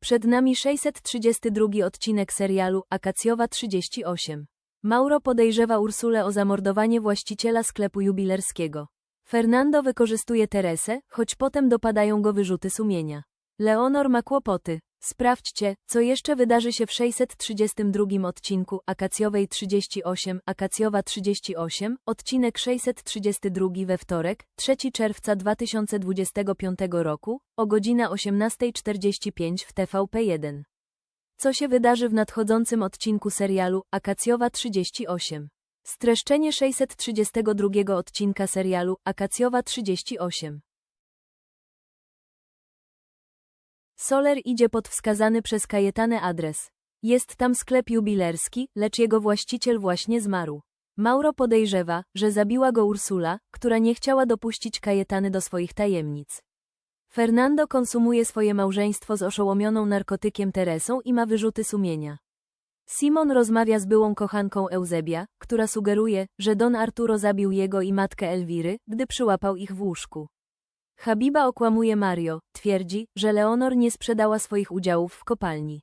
Przed nami 632 odcinek serialu Akacjowa 38. Mauro podejrzewa Ursulę o zamordowanie właściciela sklepu jubilerskiego. Fernando wykorzystuje Teresę, choć potem dopadają go wyrzuty sumienia. Leonor ma kłopoty. Sprawdźcie, co jeszcze wydarzy się w 632 odcinku Akacjowej 38, Akacjowa 38, odcinek 632 we wtorek, 3 czerwca 2025 roku, o godzina 18.45 w TVP1. Co się wydarzy w nadchodzącym odcinku serialu Akacjowa 38? Streszczenie 632 odcinka serialu Akacjowa 38. Soler idzie pod wskazany przez Kajetanę adres. Jest tam sklep jubilerski, lecz jego właściciel właśnie zmarł. Mauro podejrzewa, że zabiła go Ursula, która nie chciała dopuścić Kajetany do swoich tajemnic. Fernando konsumuje swoje małżeństwo z oszołomioną narkotykiem Teresą i ma wyrzuty sumienia. Simon rozmawia z byłą kochanką Eusebia, która sugeruje, że Don Arturo zabił jego i matkę Elwiry, gdy przyłapał ich w łóżku. Habiba okłamuje Mario, twierdzi, że Leonor nie sprzedała swoich udziałów w kopalni.